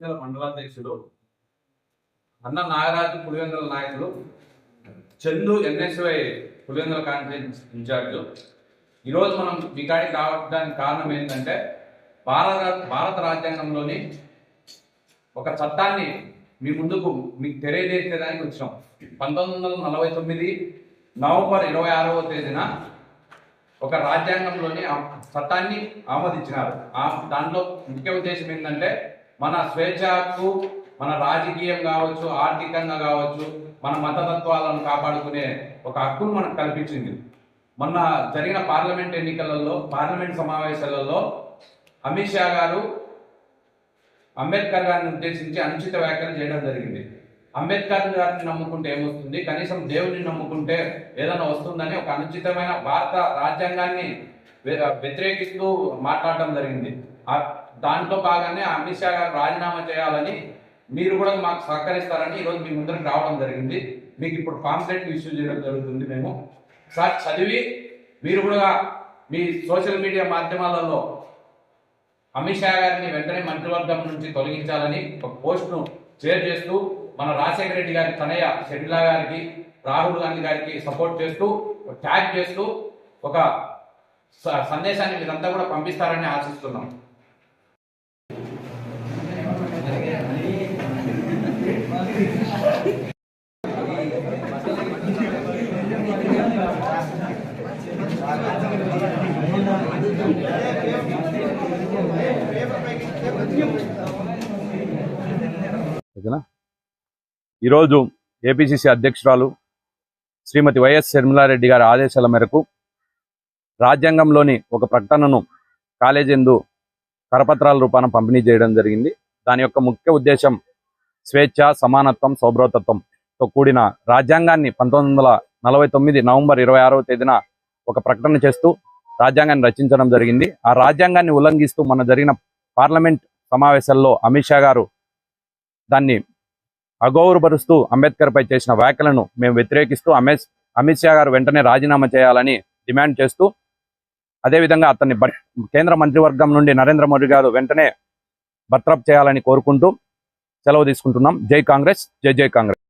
పులివెందుల మండలాధ్యక్షుడు అన్న నాగరాజు పులివెందుల నాయకులు Chandu NSY Pulivendula conference incharge. ఈరోజు మనం మీ కాడికి రావడానికి కారణం ఏంటంటే భారత భారత రాజ్యాంగంలోని ఒక చట్టాన్ని మీ ముందుకు మీకు తెలియజేసేదానికి వచ్చాం పంతొమ్మిది వందల నలభై తొమ్మిది నవంబర్ ఇరవై ఆరవ తేదీన ఒక రాజ్యాంగంలోని ఆ చట్టాన్ని ఆమోదించినారు. ఆ దాంట్లో ముఖ్య ఉద్దేశం ఏంటంటే మన స్వేచ్ఛ హక్కు మన రాజకీయం కావచ్చు ఆర్థికంగా కావచ్చు మన మతతత్వాలను కాపాడుకునే ఒక హక్కును మనకు కల్పించింది. మొన్న జరిగిన పార్లమెంట్ ఎన్నికలలో పార్లమెంట్ సమావేశాలలో అమిత్ షా గారు అంబేద్కర్ గారిని ఉద్దేశించి అనుచిత వ్యాఖ్యలు చేయడం జరిగింది. అంబేద్కర్ గారిని నమ్ముకుంటే ఏమొస్తుంది? కనీసం దేవుని నమ్ముకుంటే ఏదైనా వస్తుందని ఒక అనుచితమైన భారత రాజ్యాంగాన్ని వ్యతిరేకిస్తూ మాట్లాడడం జరిగింది. ఆ దాంట్లో భాగంగానే అమిత్ షా గారు రాజీనామా చేయాలని మీరు కూడా మాకు సహకరిస్తారని ఈరోజు మీ ముందరకు రావడం జరిగింది. మీకు ఇప్పుడు పాంప్లెట్ ఇష్యూ చేయడం జరుగుతుంది మేము. సార్ చదివి మీరు కూడా మీ సోషల్ మీడియా మాధ్యమాలలో అమిత్ షా గారిని వెంటనే మంత్రివర్గం నుంచి తొలగించాలని ఒక పోస్ట్ను షేర్ చేస్తూ మన రాజశేఖర రెడ్డి గారి తనయ్య షెడ్లా గారికి రాహుల్ గాంధీ గారికి సపోర్ట్ చేస్తూ ట్యాగ్ చేస్తూ ఒక సందేశాన్ని మీరంతా కూడా పంపిస్తారని ఆశిస్తున్నాం. ఓకేనా? ఈరోజు ఏపీసీసీ అధ్యక్షురాలు శ్రీమతి వైఎస్ షర్మిలారెడ్డి గారి ఆదేశాల మేరకు రాజ్యాంగంలోని ఒక ప్రకటనను కాలేజీ ఎందు కరపత్రాల రూపాన పంపిణీ చేయడం జరిగింది. దాని యొక్క ముఖ్య ఉద్దేశం స్వేచ్ఛ సమానత్వం సౌభ్రతత్వంతో కూడిన రాజ్యాంగాన్ని పంతొమ్మిది వందల నలభై తొమ్మిది నవంబర్ ఇరవై ఆరవ తేదీన ఒక ప్రకటన చేస్తూ రాజ్యాంగాన్ని రచించడం జరిగింది. ఆ రాజ్యాంగాన్ని ఉల్లంఘిస్తూ మన జరిగిన పార్లమెంట్ సమావేశాల్లో అమిత్ షా గారు దాన్ని అగౌరవపరుస్తూ అంబేద్కర్ పై చేసిన వ్యాఖ్యలను మేము వ్యతిరేకిస్తూ అమిత్ అమిత్ షా గారు వెంటనే రాజీనామా చేయాలని డిమాండ్ చేస్తూ అదేవిధంగా అతన్ని బ- కేంద్ర మంత్రివర్గం నుండి నరేంద్ర మోడీ గారు వెంటనే బర్తరఫ్ చేయాలని కోరుకుంటూ సెలవు తీసుకుంటున్నాం. జై కాంగ్రెస్ జై జై కాంగ్రెస్.